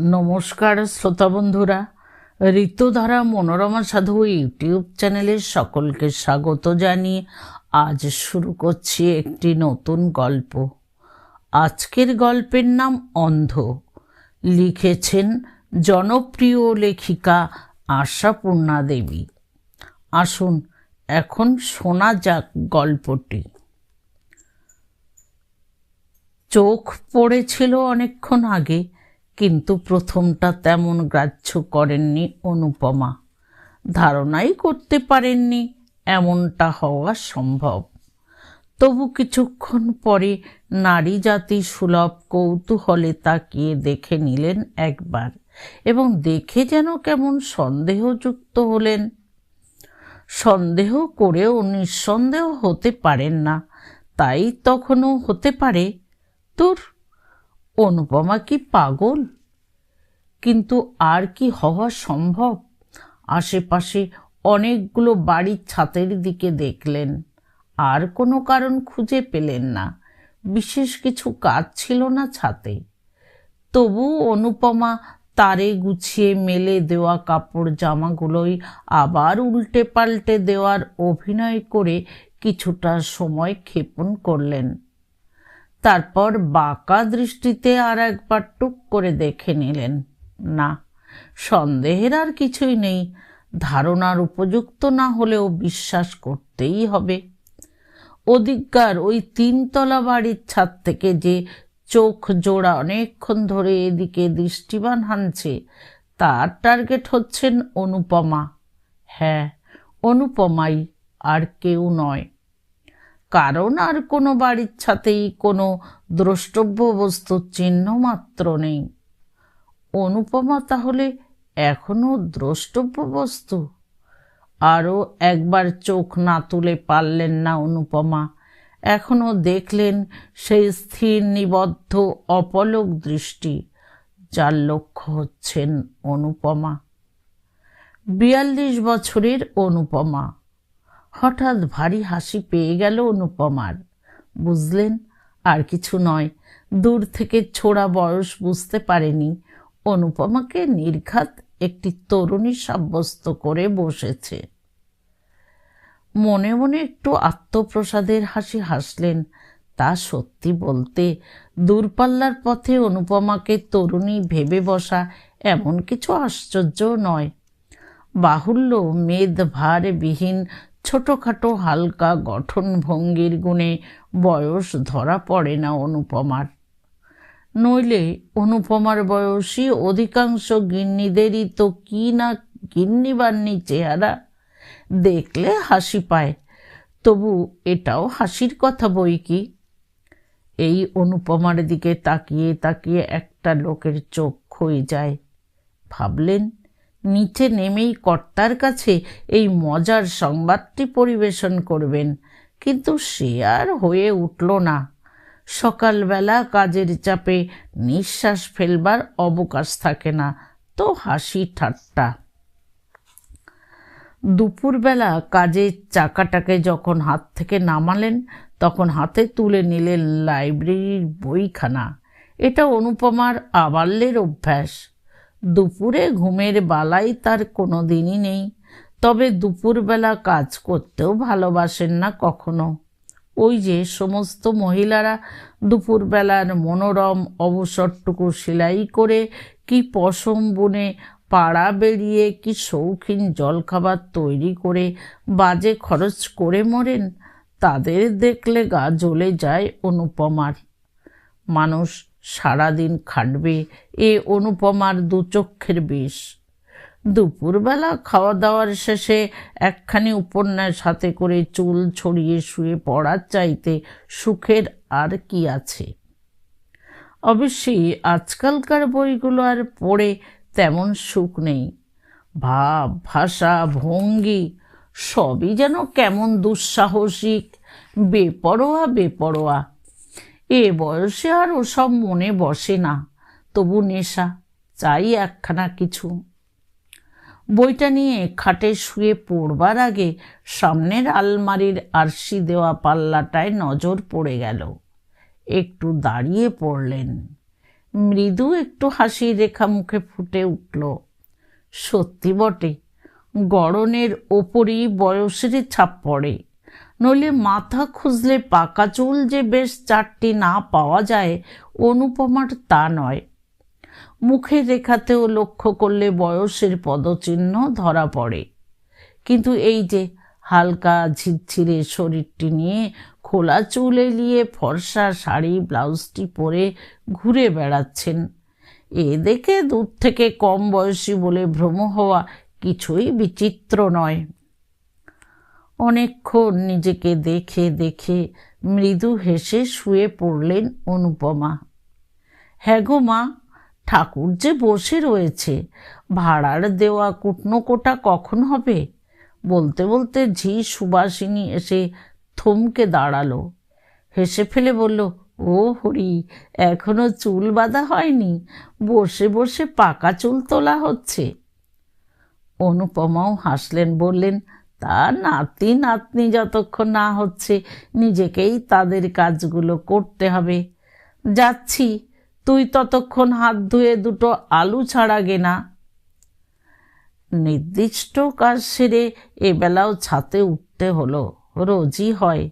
নমস্কার শ্রোতা বন্ধুরা, ঋতুধারা মনোরমা সাধু ইউটিউব চ্যানেলের সকলকে স্বাগত জানিয়ে আজ শুরু করছি একটি নতুন গল্প। আজকের গল্পের নাম অন্ধ। লিখেছেন জনপ্রিয় লেখিকা আশাপূর্ণা দেবী। আসুন, এখন শোনা যাক গল্পটি। চোখ পড়েছিল অনেকক্ষণ আগে কিন্তু প্রথমটা তেমন গ্রাহ্য করেননি অনুপমা। ধারণাই করতে পারেননি এমনটা হওয়া সম্ভব। তবু কিছুক্ষণ পরে নারী জাতি সুলভ কৌতূহলে তাকিয়ে দেখে নিলেন একবার এবং দেখে যেন কেমন সন্দেহযুক্ত হলেন। সন্দেহ করেও নিঃসন্দেহ হতে পারেন না, তাই তখনও হতে পারে। তোর অনুপমা কি পাগল? কিন্তু আর কি হওয়া সম্ভব? আশেপাশে অনেকগুলো বাড়ির ছাতের দিকে দেখলেন। আর কোনো কারণ খুঁজে পেলেন না। বিশেষ কিছু কাজ ছিল না ছাতে। তবু অনুপমা তারে গুছিয়ে মেলে দেওয়া কাপড় জামাগুলোই আবার উল্টে পাল্টে দেওয়ার অভিনয় করে কিছুটা সময় ক্ষেপণ করলেন। তারপর বাঁকা দৃষ্টিতে আর একবার টুক করে দেখে নিলেন। না, সন্দেহের আর কিছুই নেই। ধারণার উপযুক্ত না হলেও বিশ্বাস করতেই হবে। অধিকার ওই তিনতলা বাড়ির ছাদ থেকে যে চোখ জোড়া অনেকক্ষণ ধরে এদিকে দৃষ্টিবান হানছে, তার টার্গেট হচ্ছেন অনুপমা। হ্যাঁ অনুপমাই আর কেউ নয়। কারণ আর কোনো বাড়ির ছাতেই কোনো দ্রষ্টব্য বস্তুর চিহ্ন মাত্র নেই। অনুপমা তাহলে এখনও দ্রষ্টব্য বস্তু আরও একবার চোখ না তুলে পারলেন না অনুপমা। এখনও দেখলেন সেই স্থির, নিবদ্ধ, অপলক দৃষ্টি, যার লক্ষ্য হচ্ছেন অনুপমা। বিয়াল্লিশ বছরের অনুপমা। হঠাৎ ভারী হাসি পেয়ে গেল অনুপমার। বুঝলেন, আর কিছু নয়, দূর থেকে ছোড়া বয়স বুঝতে পারেনি। অনুপমাকে নির্ঘাত একটি তরুণী সাব্যস্ত করে বসেছে। মনে মনে একটু আত্মপ্রসাদের হাসি হাসলেন। তা সত্যি বলতে দূরপাল্লার পথে অনুপমাকে তরুণী ভেবে বসা এমন কিছু আশ্চর্য নয়। বাহুল্য মেদ ভার বিহীন ছোটোখাটো হালকা গঠন ভঙ্গির গুণে বয়স ধরা পড়ে না অনুপমার। নইলে অনুপমার বয়সী অধিকাংশ গিন্নিদেরই তো কি না গিন্নিবান্নি চেহারা দেখলে হাসি পায়, তবু এটাও হাসির কথা বই কি? এই অনুপমার দিকে তাকিয়ে তাকিয়ে একটা লোকের চোখ ক্ষয়ে যায়। ভাবলেন নিচে নেমেই কর্তার কাছে এই মজার সংবাদটি পরিবেশন করবেন। কিন্তু সে আর হয়ে উঠল না। সকালবেলা কাজের চাপে নিঃশ্বাস ফেলবার অবকাশ থাকে না, তো হাসি ঠাট্টা। দুপুরবেলা কাজের চাকাটাকে যখন হাত থেকে নামালেন, তখন হাতে তুলে নিলেন লাইব্রেরির বইখানা। এটা অনুপমার আবাল্যের অভ্যাস। দুপুরে ঘুমের বালাই তার কোনো দিনই নেই। তবে দুপুরবেলা কাজ করতেও ভালোবাসেন না কখনো। ওই যে সমস্ত মহিলারা দুপুরবেলার মনোরম অবসরটুকু সেলাই করে কি পশম বুনে পাড়া বেরিয়ে কি শৌখিন জলখাবার তৈরি করে বাজে খরচ করে মরেন, তাদের দেখলে গা জ্বলে যায় অনুপমার। মানুষ সারাদিন খাটবে, এ অনুপমার দুচক্ষের বিষ। দুপুরবেলা খাওয়া দাওয়ার শেষে একখানি উপন্যাস হাতে করে চুল ছড়িয়ে শুয়ে পড়ার চাইতে সুখের আর কি আছে। অবশ্যই আজকালকার বইগুলো আর পড়ে তেমন সুখ নেই। ভাব, ভাষা, ভঙ্গি সবই যেন কেমন দুঃসাহসিক, বেপরোয়া বেপরোয়া। এ বয়সে আর ওসব মনে বসে না, তবু নেশা, চাই একখানা কিছু। বইটা নিয়ে খাটে শুয়ে পড়বার আগে সামনের আলমারির আরশি দেওয়া পাল্লাটায় নজর পড়ে গেল। একটু দাঁড়িয়ে পড়লেন। মৃদু একটু হাসি রেখা মুখে ফুটে উঠল। সত্যি বটে, গড়নের ওপরই বয়সের ছাপ পড়ে। নইলে মাথা খুঁজলে পাকা চুল যে বেশ চারটি না পাওয়া যায়, অনুপমার তা নয়। মুখের রেখাতেও লক্ষ্য করলে বয়সের পদচিহ্ন ধরা পড়ে। কিন্তু এই যে হালকা ঝিরঝিরে শরীরটি নিয়ে খোলা চুল এলিয়ে ফর্সা শাড়ি, ব্লাউজটি পরে ঘুরে বেড়াচ্ছেন, এ দেখে দূর থেকে কম বয়সী বলে ভ্রম হওয়া কিছুই বিচিত্র নয়। অনেকক্ষণ নিজেকে দেখে দেখে মৃদু হেসে শুয়ে পড়লেন অনুপমা। হ্যাঁ গো মা, ঠাকুর যে বসে রয়েছে, ভাড়ার দেওয়া কুটনো কোটা কখন হবে? বলতে বলতে ঝি সুবাসিনী এসে থমকে দাঁড়াল। হেসে ফেলে বলল, ও হরি, এখনও চুল বাঁধা হয়নি, বসে বসে পাকা চুল তোলা হচ্ছে। অনুপমাও হাসলেন, বললেন তা নাতি, নাতনি যতক্ষণ না হচ্ছে নিজেকেই তাদের কাজগুলো করতে হবে। যাচ্ছি, তুই ততক্ষণ হাত ধুয়ে দুটো আলু ছাড়া না নির্দিষ্ট কাজ সেরে এবেলাও ছাতে উঠতে হলো, রোজই হয়।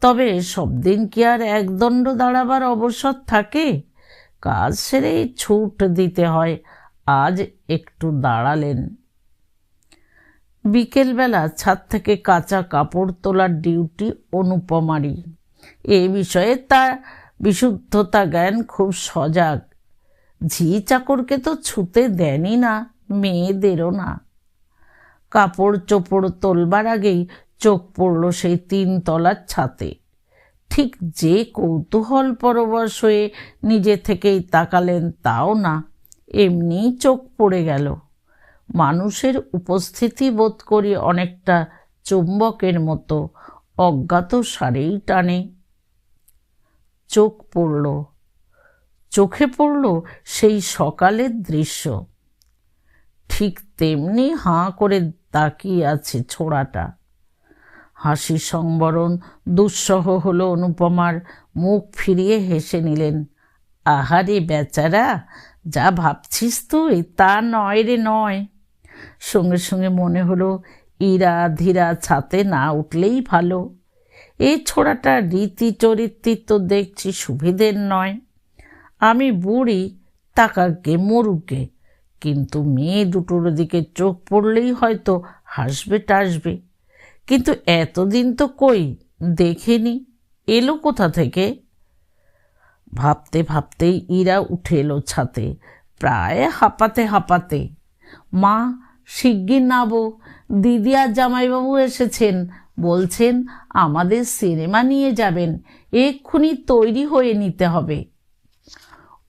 তবে সব দিন কি আর একদণ্ড দাঁড়াবার অবসর থাকে? কাজ সেরেই ছুট দিতে হয়, আজ একটু দাঁড়ালেন। বিকেলবেলা ছাদ থেকে কাঁচা কাপড় তোলার ডিউটি অনুপমারই এ বিষয়ে তার বিশুদ্ধতা জ্ঞান খুব সজাগ। ঝি চাকরকে তো ছুতে দেনই না, মেয়েদেরও না। কাপড় চোপড় তোলবার আগেই চোখ পড়ল সেই তিন তলার ছাতে। ঠিক যে কৌতূহল পরবশ হয়ে নিজে থেকেই তাকালেন তাও না এমনি চোখ পড়ে গেল। মানুষের উপস্থিতি বোধ করি অনেকটা চুম্বকের মতো। অজ্ঞাত সারেই টানে। চোখ পড়ল। চোখে পড়ল সেই সকালের দৃশ্য। ঠিক তেমনি হাঁ করে তাকিয়ে আছে ছোড়াটা। হাসি সংবরণ দুঃসহ হলো অনুপমার। মুখ ফিরিয়ে হেসে নিলেন, আহারে বেচারা, যা ভাবছিস তুই, তা নয় রে নয়। সঙ্গে সঙ্গে মনে হলো, ইরা ধীরা ছাতে না উঠলেই ভালো। এই ছোড়াটা রীতি চরিত্রি তো দেখছি সুবিধের নয়। আমি বুড়ি, তাকাকে, মরুকে, কিন্তু মেয়ে দুটোর দিকে চোখ পড়লেই হয়তো হাসবে টাসবে। কিন্তু এতদিন তো কই, দেখেনি, এলো কোথা থেকে? ভাবতে ভাবতেই ইরা উঠে এলো ছাতে, প্রায় হাঁপাতে হাঁপাতে। মা শিগগির নাবো। দিদি আর জামাইবাবু এসেছেন। বলছেন, আমাদের সিনেমা নিয়ে যাবেন। এক্ষুনি তৈরি হয়ে নিতে হবে।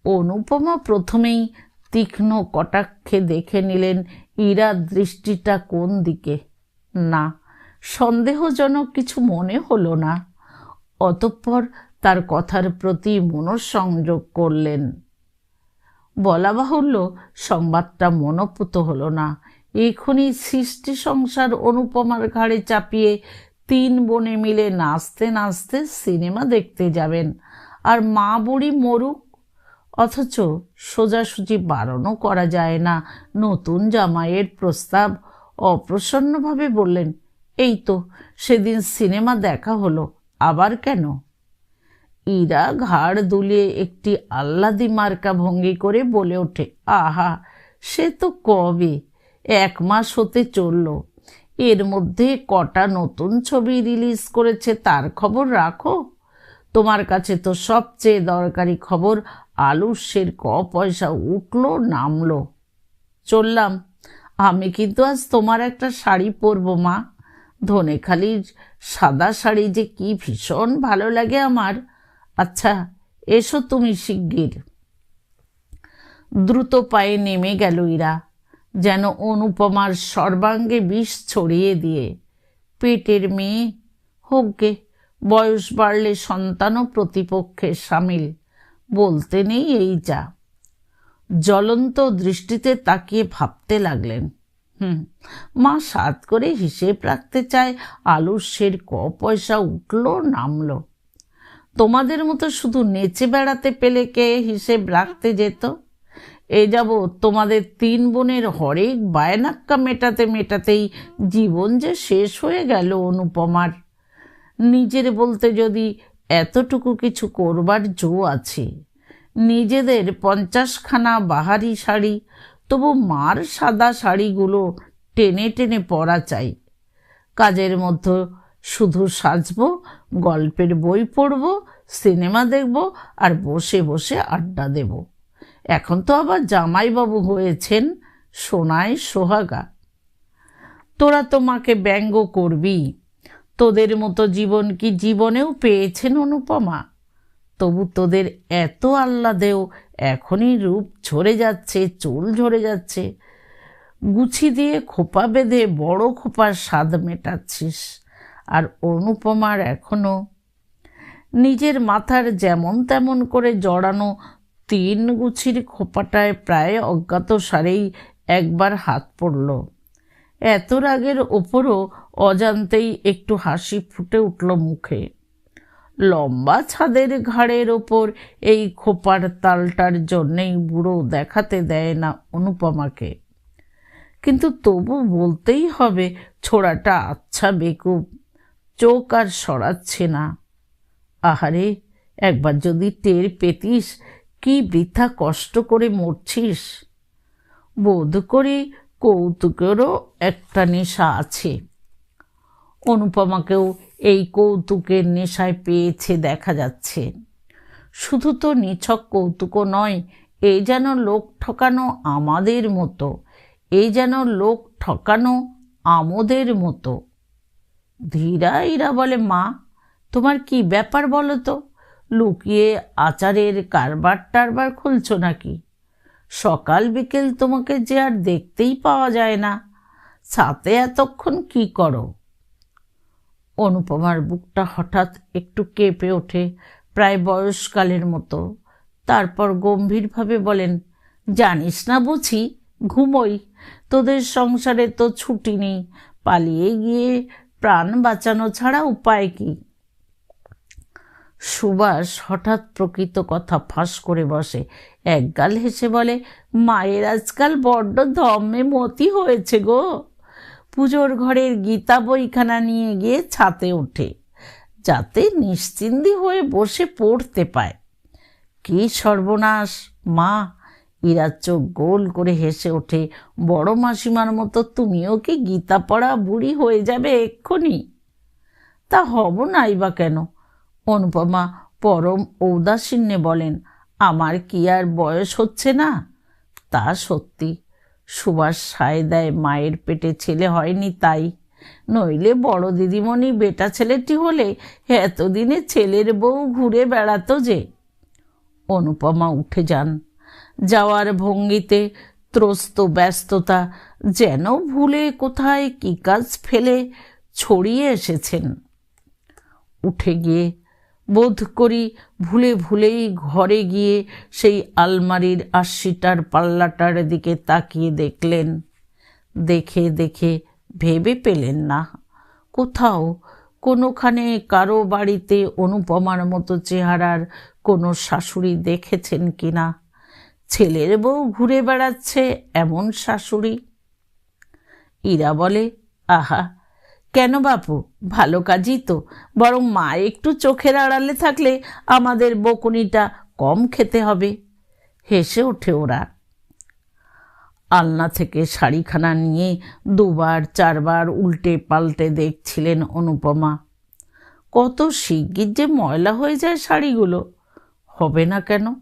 অনুপমা প্রথমেই তীক্ষ্ণ কটাক্ষে দেখে নিলেন ইরার দৃষ্টিটা কোন দিকে। না, সন্দেহজনক কিছু মনে হলো না। অতঃপর তার কথার প্রতি মনঃসংযোগ করলেন। বলা বাহুল্য, সংবাদটা মনোপুত হলো না। এখনই সৃষ্টি সংসার অনুপমার ঘাড়ে চাপিয়ে তিন বোনে মিলে নাচতে নাচতে সিনেমা দেখতে যাবেন। আর মা বুড়ি মরুক, অথচ সোজাসুজি বারণও করা যায় না। নতুন জামাইয়ের প্রস্তাব অপ্রসন্নভাবে বললেন, এই তো, সেদিন সিনেমা দেখা হলো, আবার কেন? ইরা ঘাড় দুলিয়ে একটি আহ্লাদি মার্কা ভঙ্গি করে বলে ওঠে, আহা, সে তো কবে? এক মাস হতে চলল। এর মধ্যে কটা নতুন ছবি রিলিজ করেছে তার খবর রাখো। তোমার কাছে তো সবচেয়ে দরকারি খবর আলুসের ক পয়সা উঠল, নামলো। চললাম। আমি কিন্তু আজ তোমার একটা শাড়ি পরবো, মা। ধনেখালির সাদা শাড়ি যে কি ভীষণ ভালো লাগে আমার। আচ্ছা এসো তুমি শিগগির। দ্রুত পায়ে নেমে গেল ইরা। যেন অনুপমার সর্বাঙ্গে বিষ ছড়িয়ে দিয়ে। পেটের মেয়ে হোকগে বয়স বাড়লে সন্তানও প্রতিপক্ষের সামিল। বলতে নেই এই যা। জ্বলন্ত দৃষ্টিতে তাকিয়ে ভাবতে লাগলেন। হুম, মা সাত করে হিসেব রাখতে চায়, আলুর সের ক পয়সা উঠল, নামলো। তোমাদের মতো শুধু নেচে বেড়াতে পেলে কে হিসেব রাখতে যেত? এ যাব, তোমাদের তিন বোনের হরেক বায়নাক্কা মেটাতে মেটাতেই জীবন যে শেষ হয়ে গেল অনুপমার। নিজের বলতে যদি এতটুকু কিছু করবার জো আছে, নিজেদের পঞ্চাশখানা বাহারি শাড়ি, তবু মার সাদা শাড়িগুলো টেনে টেনে পরা চাই। কাজের মধ্যে শুধু সাজবো, গল্পের বই পড়ব, সিনেমা দেখব আর বসে বসে আড্ডা দেব। এখন তো আবার জামাইবাবু হয়েছেন সোনায় সোহাগা। তোরা তো মাকে ব্যঙ্গ করবি। তোদের মতো জীবন কি জীবনেও পেয়েছেন অনুপমা? তবু তোদের এত আহ্লাদেও এখনই রূপ ঝরে যাচ্ছে, চুল ঝরে যাচ্ছে। গুছি দিয়ে খোপা বেঁধে বড় খোপার স্বাদ মেটাচ্ছিস। আর অনুপমার এখনও নিজের মাথার যেমন তেমন করে জড়ানো তিন গুছির খোপাটায় প্রায় অজ্ঞাত সারেই একবার হাত পড়ল। এত রাগের ওপরও অজান্তেই একটু হাসি ফুটে উঠল মুখে। লম্বা ছাদের ঘাড়ের ওপর এই খোপার তালটার জন্যেই বুড়ো দেখাতে দেয় না অনুপমাকে। কিন্তু তবু বলতেই হবে, ছোড়াটা আচ্ছা বেকুব, চোখ আর সরাচ্ছে না। আহারে, একবার যদি টের পেতিস কি বৃথা কষ্ট করে মরছিস? বোধ করি কৌতুকেরও একটা নেশা আছে। অনুপমাকেও এই কৌতুকের নেশায় পেয়েছে দেখা যাচ্ছে। শুধু তো নিছক কৌতুকও নয় এই যেন লোক ঠকানো আমাদের মতো এই যেন লোক ঠকানো আমোদের মতো। ধীরা ইরা বলে, মা, তোমার কি ব্যাপার বলো তো? লুকিয়ে আচারের কারবার টারবার খুলছো নাকি? সকাল বিকেল তোমাকে যে আর দেখতেই পাওয়া যায় না। সাথে এতক্ষণ কি করো? অনুপমার বুকটা হঠাৎ একটু কেঁপে ওঠে প্রায় বয়সকালের মতো। তারপর গম্ভীরভাবে বলেন, জানিস না বুঝি, ঘুমোই। তোদের সংসারে তো ছুটি নেই। পালিয়ে গিয়ে প্রাণ বাঁচানো ছাড়া উপায় কি? সুভাষ হঠাৎ প্রকৃত কথা ফাঁস করে বসে। একগাল হেসে বলে, মায়ের আজকাল বড্ড ধম্মে মতি হয়েছে গো। পুজোর ঘরের গীতা বইখানা নিয়ে গিয়ে ছাতে ওঠে, যাতে নিশ্চিন্দি হয়ে বসে পড়তে পায়। কি সর্বনাশ, মা! ইরা চোখ গোল করে হেসে ওঠে, বড় মাসিমার মতো তুমিও কি গীতা পড়া বুড়ি হয়ে যাবে এক্ষুনি? তা হব নাই বা কেন? অনুপমা পরম ঔদাসীন্যে বলেন, আমার কি আর বয়স হচ্ছে না? তা সত্যি, সুভাষ সায় দেয় মায়ের পেটে ছেলে হয়নি তাই। নইলে বড় দিদিমণি বেটা ছেলেটি হলে এতদিনে ছেলের বউ ঘুরে বেড়াতো যে। অনুপমা উঠে যান। যাওয়ার ভঙ্গিতে ত্রস্ত ব্যস্ততা যেন ভুলে কোথায় কি কাজ ফেলে ছড়িয়ে এসেছেন। উঠে গিয়ে বোধ করি ভুলে ভুলেই ঘরে গিয়ে সেই আলমারির আশিটার পাল্লাটার দিকে তাকিয়ে দেখলেন। দেখে দেখে ভেবে পেলেন না। কোথাও কোনোখানে কারও বাড়িতে অনুপমার মতো চেহারার কোনো শাশুড়ি দেখেছেন কিনা? ছেলের বউ ঘুরে বেড়াচ্ছে এমন শাশুড়ি? ইরা বলে, আহা কেন বাপু? ভালো কাজই তো। বরং মা একটু চোখের আড়ালে থাকলে আমাদের বকুনিটা কম খেতে হবে। হেসে ওঠে ওরা। আলনা থেকে শাড়িখানা নিয়ে দুবার, চারবার উল্টে পাল্টে দেখছিলেন অনুপমা। কত শিগগির যে ময়লা হয়ে যায় শাড়িগুলো। হবে না কেন?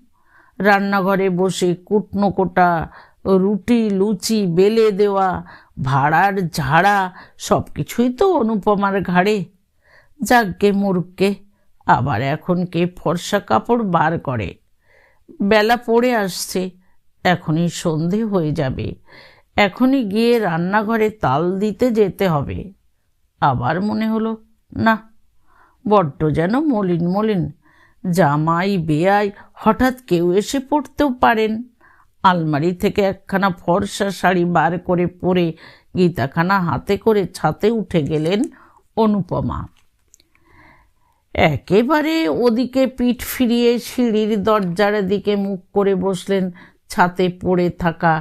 রান্নাঘরে বসে কুটনো কোটা রুটি, লুচি, বেলে দেওয়া, ভাড়ার ঝাড়া সব কিছুই তো অনুপমার ঘাড়ে। যাকগে মুরুখকে আবার এখন কে ফর্সা কাপড় বার করে? বেলা পড়ে আসছে, এখনই সন্ধে হয়ে যাবে। এখনই গিয়ে রান্নাঘরে তাল দিতে যেতে হবে। আবার মনে হলো, না, বড্ড যেন মলিন মলিন, জামাই, বেয়াই, হঠাৎ কেউ এসে পড়তেও পারেন। আলমারি থেকে একখানা ফর্সা শাড়ি বার করে পরে গীতাখানা হাতে করে ছাতে উঠে গেলেন অনুপমা। একেবারে ওদিকে পিঠ ফিরিয়ে সিঁড়ির দরজার দিকে মুখ করে বসলেন ছাতে পড়ে থাকা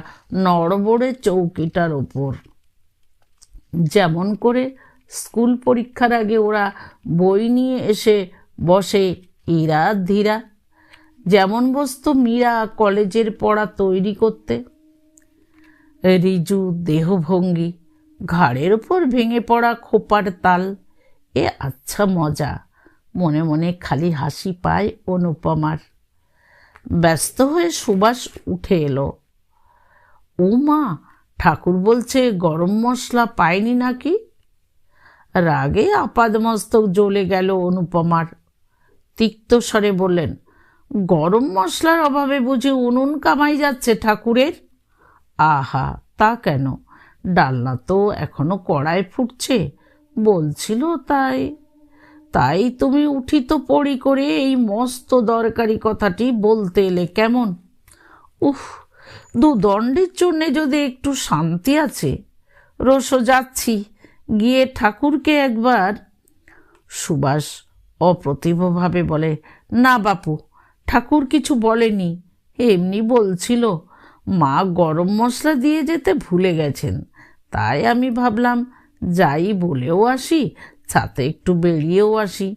নড়বড়ে চৌকিটার ওপর। যেমন করে স্কুল পরীক্ষার আগে ওরা বই নিয়ে এসে বসে ইরা ধীরা যেমন বসতো মীরা কলেজের পড়া তৈরি করতে। রিজু দেহভঙ্গি, ঘাড়ের ওপর ভেঙে পড়া খোপার তাল, এ আচ্ছা মজা। মনে মনে খালি হাসি পায় অনুপমার। ব্যস্ত হয়ে সুবাস উঠে এলো। ও মা, ঠাকুর বলছে গরম মশলা পায়নি নাকি? রাগে আপাদমস্তক জ্বলে গেল অনুপমার। তিক্ত স্বরে বললেন গরম মশলার অভাবে বুঝি উনুন কামাই যাচ্ছে ঠাকুরের? আহা, তা কেন? ডালনা তো এখনও কড়ায় ফুটছে। বলছিল তাই। তাই তুমি উঠিত পড়ি করে এই মস্ত দরকারি কথাটি বলতে এলে কেমন? উফ, দু দণ্ডের জন্যে যদি একটু শান্তি আছে। রসো, যাচ্ছি। গিয়ে ঠাকুরকে একবার সুভাষ অপ্রতিভভাবে বলে, না বাপু ঠাকুর কিছু বলেনি। এমনি বলছিল, মা গরম মশলা দিয়ে যেতে ভুলে গেছেন। তাই আমি ভাবলাম, যাই বলেও আসি ছাতে একটু বেরিয়েও আসি।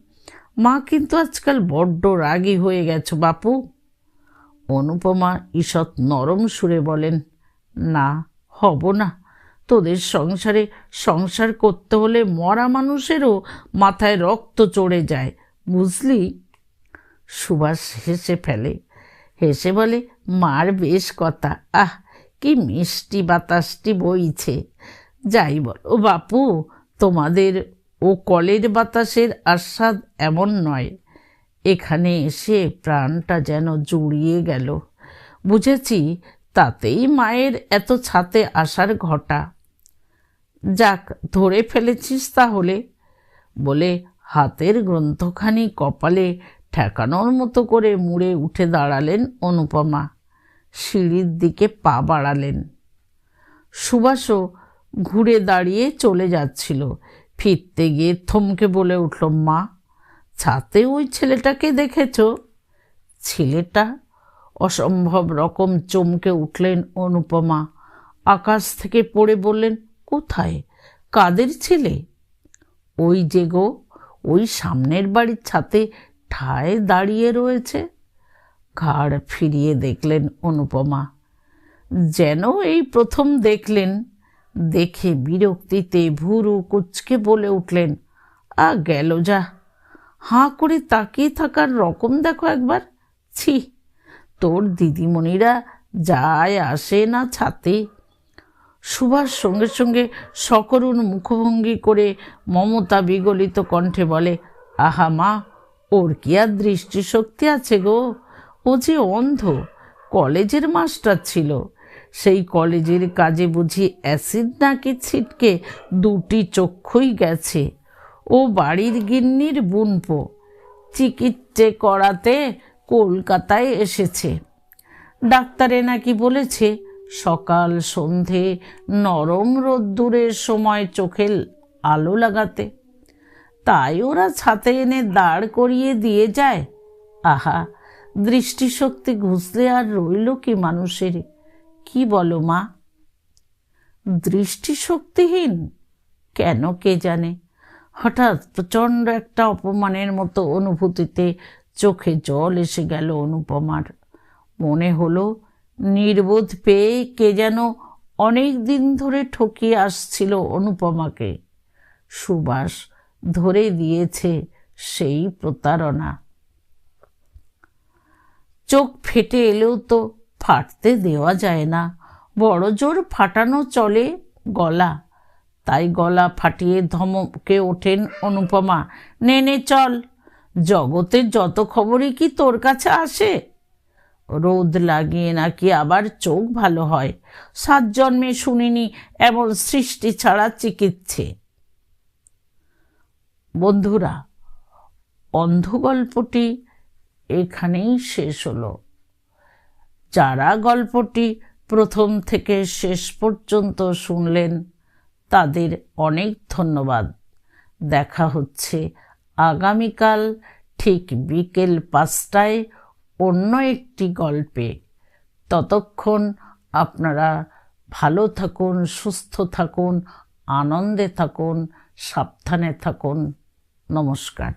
মা কিন্তু আজকাল বড্ড রাগী হয়ে গেছো বাপু। অনুপমা ঈষৎ নরম সুরে বলেন, না, হব না। তোদের সংসারে সংসার করতে হলে মরা মানুষেরও মাথায় রক্ত চড়ে যায়, বুঝলি? সুভাষ হেসে ফেলে। হেসে বলে, মার বেশ কথা। আহ, কি মিষ্টি বাতাসটি বইছে। যাই বলো। বাপু, তোমাদের ও কলের বাতাসের আস্বাদ এমন নয়। এখানে এসে প্রাণটা যেন জুড়িয়ে গেল। বুঝেছি, তাতেই মায়ের এত ছাতে আসার ঘটা। যাক, ধরে ফেলেছিস তাহলে। বলে, হাতের গ্রন্থখানি কপালে ঠেকানোর মতো করে মুড়ে উঠে দাঁড়ালেন অনুপমা। সিঁড়ির দিকে পা বাড়ালেন। সুবাসও ঘুরে দাঁড়িয়ে চলে যাচ্ছিল। ফিরতে গিয়ে থমকে বলে উঠল, মা, ছাতে ওই ছেলেটাকে দেখেছ? ছেলেটা? অসম্ভব রকম চমকে উঠলেন অনুপমা। আকাশ থেকে পড়ে বললেন, কোথায়? কাদের ছেলে? ওই যে গো, ওই সামনের বাড়ির ছাতে ঠায় দাঁড়িয়ে রয়েছে? ঘাড় ফিরিয়ে দেখলেন অনুপমা। যেন এই প্রথম দেখলেন, দেখে বিরক্তিতে ভুরু কুচকে বলে উঠলেন, আ, গেল যা। হাঁ করে তাকিয়ে থাকার রকম দেখো একবার। ছি, তোর দিদিমণিরা যায় আসে না ছাতে। সুভাষ সঙ্গে সঙ্গে সকরুণ মুখভঙ্গি করে মমতা বিগলিত কণ্ঠে বলে, আহা মা ওর কি আর দৃষ্টিশক্তি আছে গো? ও যে অন্ধ, কলেজের মাস্টার ছিল। সেই কলেজের কাজে বুঝি অ্যাসিড নাকি ছিটকে দুটি চক্ষুই গেছে। ও বাড়ির গিন্নির বুনপো, চিকিৎসে করাতে কলকাতায় এসেছে। ডাক্তারে নাকি বলেছে, সকাল সন্ধে নরম রোদ্দুরের সময় চোখে আলো লাগাতে। তাই ওরা ছাতে এনে দাঁড় করিয়ে দিয়ে যায়। আহা, দৃষ্টিশক্তি ঘুষলে আর রইল কি মানুষের? কি বলো মা? দৃষ্টিশক্তিহীন? কেন কে জানে? হঠাৎ প্রচণ্ড একটা অপমানের মতো অনুভূতিতে চোখে জল এসে গেল অনুপমার। মনে হলো, নির্বোধ পেয়ে কে যেন অনেক দিন ধরে ঠকিয়ে আসছিল অনুপমাকে। সুবাস ধরে দিয়েছে সেই প্রতারণা। চোখ ফেটে এলেও তো ফাটতে দেওয়া যায় না। বড় জোর ফাটানো চলে গলা। তাই গলা ফাটিয়ে ধমকে ওঠেন অনুপমা, নে নে, চল। জগতের যত খবরই কি তোর কাছে আসে? রোদ লাগিয়ে নাকি আবার চোখ ভালো হয়? সাত জন্মে শুনিনি এমন সৃষ্টি ছাড়া চিকিৎসে। বন্ধুরা অন্ধ গল্পটি এখানেই শেষ হলো। যারা গল্পটি প্রথম থেকে শেষ পর্যন্ত শুনলেন, তাদের অনেক ধন্যবাদ। দেখা হচ্ছে আগামীকাল ঠিক বিকেল পাঁচটায় অন্য একটি গল্পে। ততক্ষণ আপনারা ভালো থাকুন, সুস্থ থাকুন, আনন্দে থাকুন, সাবধানে থাকুন। নমস্কার।